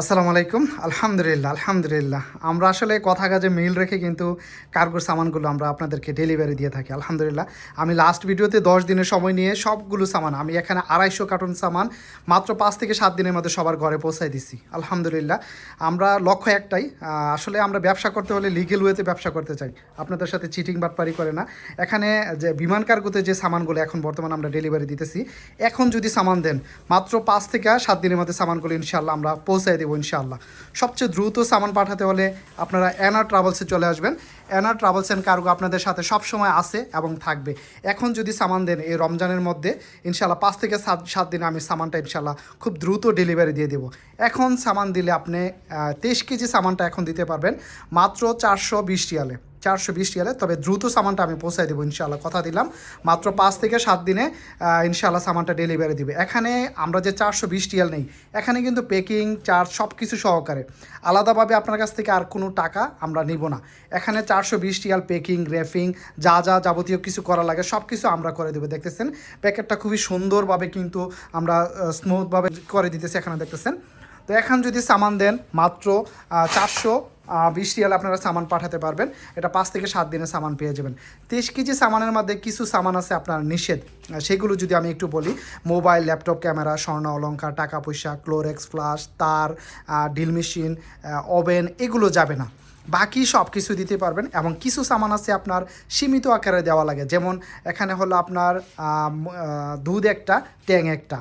আসসালামু আলাইকুম। আলহামদুলিল্লাহ আলহামদুলিল্লাহ। আমরা আসলে কথা কাজে মিল রেখে কিন্তু কার্গোর সামানগুলো আমরা আপনাদেরকে ডেলিভারি দিয়ে থাকি, আলহামদুলিল্লাহ। আমি লাস্ট ভিডিওতে দশ দিনের সময় নিয়ে সবগুলো সামান, আমি এখানে আড়াইশো কার্টুন সামান, মাত্র পাঁচ থেকে সাত দিনের মধ্যে সবার ঘরে পৌঁছাই দিছি, আলহামদুলিল্লাহ। আমরা লক্ষ্য একটাই আসলে আমরা ব্যবসা করতে হলে লিগেল ওয়েতে ব্যবসা করতে চাই। আপনাদের সাথে চিটিং বাটপারি করে না। এখানে যে বিমান কার্গোতে যে সামানগুলো এখন বর্তমানে আমরা ডেলিভারি দিতেছি, এখন যদি সামান দেন, মাত্র পাঁচ থেকে সাত দিনের মধ্যে সামানগুলো ইনশাল্লাহ আমরা পৌঁছাই দেবো ইনশাল্লাহ সবচেয়ে দ্রুত সামান পাঠাতে হলে আপনারা অ্যানা ট্রাভেলসে চলে আসবেন। অ্যানা ট্রাভেলস অ্যান্ড কার্গো আপনাদের সাথে সবসময় আসে এবং থাকবে। এখন যদি সামান দেন এই রমজানের মধ্যে ইনশাল্লাহ পাঁচ থেকে সাত সাত দিনে আমি সামানটা ইনশাল্লাহ খুব দ্রুত ডেলিভারি দিয়ে দেবো। এখন সামান দিলে আপনি তেইশ কেজি সামানটা এখন দিতে পারবেন, মাত্র চারশো বিশ রিয়ালে। চারশো বিশ রিয়ালে তবে দ্রুত সামানটা আমি পৌঁছায় দেবো ইনশাল্লাহ কথা দিলাম মাত্র পাঁচ থেকে সাত দিনে আহ, ইনশাল্লাহ সামানটা ডেলিভারি দিবে। এখানে আমরা যে চারশো বিশ রিয়াল নেই এখানে কিন্তু পেকিং চার্জ সব কিছু সহকারে। আলাদাভাবে আপনার কাছ থেকে আর কোনো টাকা আমরা নিব না। এখানে চারশো বিশ রিয়াল পেকিং রেফিং যা যা যাবতীয় কিছু করা লাগে সব কিছু আমরা করে দেবো দেখতেছেন? প্যাকেটটা খুবই সুন্দরভাবে কিন্তু আমরা স্মুথভাবে করে দিতেছি এখানে দেখতেছেন? তো এখন যদি সামান দেন মাত্র চারশো বিশ রিয়াল আপনারা সামান পাঠাতে পারবেন। এটা পাঁচ থেকে সাত দিনে সামান পেয়ে যাবেন। তেইশ কেজি সামানের মধ্যে কিছু সামান আছে আপনার নিষেধ। সেগুলো যদি আমি একটু বলি, মোবাইল, ল্যাপটপ, ক্যামেরা, স্বর্ণ অলঙ্কার টাকা পয়সা, ক্লোরেক্স, ফ্লাশ, তার ডিল মেশিন ওভেন, এগুলো যাবে না। বাকি সব কিছু দিতে পারবেন এবং কিছু সামান আছে আপনার সীমিত আকারে দেওয়া লাগে। যেমন এখানে হলো আপনার দুধ একটা, ট্যাং একটা।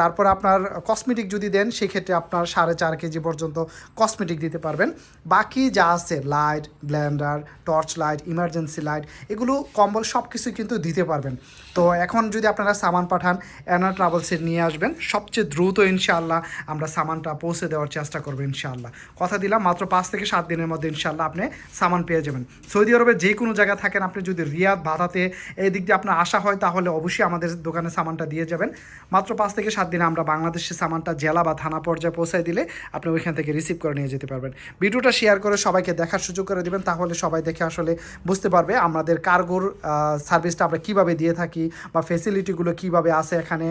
তারপর আপনার কসমেটিক যদি দেন, সেক্ষেত্রে আপনার সাড়ে চার কেজি পর্যন্ত কসমেটিক দিতে পারবেন। বাকি যা আছে light blender torch light emergency light এগুলো কম্বল সব কিছু কিন্তু দিতে পারবেন। তো এখন যদি আপনারা সামান পাঠান অ্যানা ট্রাভেলসে নিয়ে আসবেন। সবচেয়ে দ্রুত ইনশাআল্লাহ আমরা সামানটা পৌঁছে দেওয়ার চেষ্টা করব ইনশাআল্লাহ। কথা দিলাম, মাত্র পাঁচ থেকে সাত দিনের মধ্যে ইনশাআল্লাহ আপনি সামান পেয়ে যাবেন। সৌদি আরবে যে কোনো জায়গায় থাকেন আপনি যদি রিয়াদ বাধাতে এই দিক দিয়ে আপনার আসা হয়, তাহলে অবশ্যই আমাদের দোকানে সামানটা দিয়ে যাবেন। মাত্র পাঁচ থেকে সাত দিনে আমরা বাংলাদেশের সামানটা জেলা বা থানা পর্যায়ে পৌঁছায় দিলে আপনি ওইখান থেকে রিসিভ করে নিয়ে যেতে পারবেন। ভিডিওটা শেয়ার করে সবাইকে দেখার সুযোগ করে দিবেন, তাহলে সবাই দেখে আসলে বুঝতে পারবে আমাদের কার্গোর সার্ভিসটা আমরা কীভাবে দিয়ে থাকি বা ফেসিলিটিগুলো কীভাবে আছে এখানে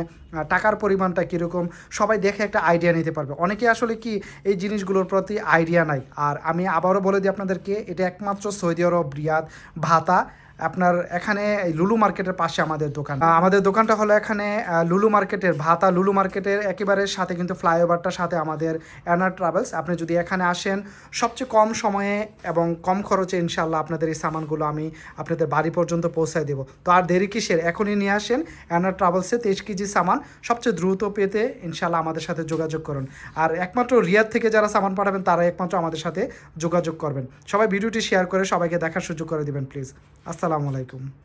টাকার পরিমাণটা কীরকম, সবাই দেখে একটা আইডিয়া নিতে পারবে। অনেকে আসলে কি এই জিনিসগুলোর প্রতি আইডিয়া নাই। আর আমি আবারও বলে দিই আপনাদেরকে, এটা একমাত্র সৌদি আরব, রিয়াদ, ভাতা আপনার এখানে এই লুলু মার্কেটের পাশে আমাদের দোকান। আমাদের দোকানটা হলো এখানে লুলু মার্কেটের ভাতা, লুলু মার্কেটের একেবারে সাথে কিন্তু ফ্লাইওভারটার সাথে আমাদের অ্যানার ট্রাভেলস আপনি যদি এখানে আসেন, সবচেয়ে কম সময়ে এবং কম খরচে ইনশাল্লাহ আপনাদের এই সামানগুলো আমি আপনাদের বাড়ি পর্যন্ত পৌঁছায় দেবো। তো আর দেরি কিসের? এখনই নিয়ে আসেন অ্যানার ট্রাভেলসে তেইশ কেজি সামান। সবচেয়ে দ্রুত পেতে ইনশাল্লাহ আমাদের সাথে যোগাযোগ করুন। আর একমাত্র রিয়াদ থেকে যারা সামান পাঠাবেন, তারা একমাত্র আমাদের সাথে যোগাযোগ করবেন। সবাই ভিডিওটি শেয়ার করে সবাইকে দেখার সুযোগ করে দিবেন, প্লিজ। আসসালামু আলাইকুম।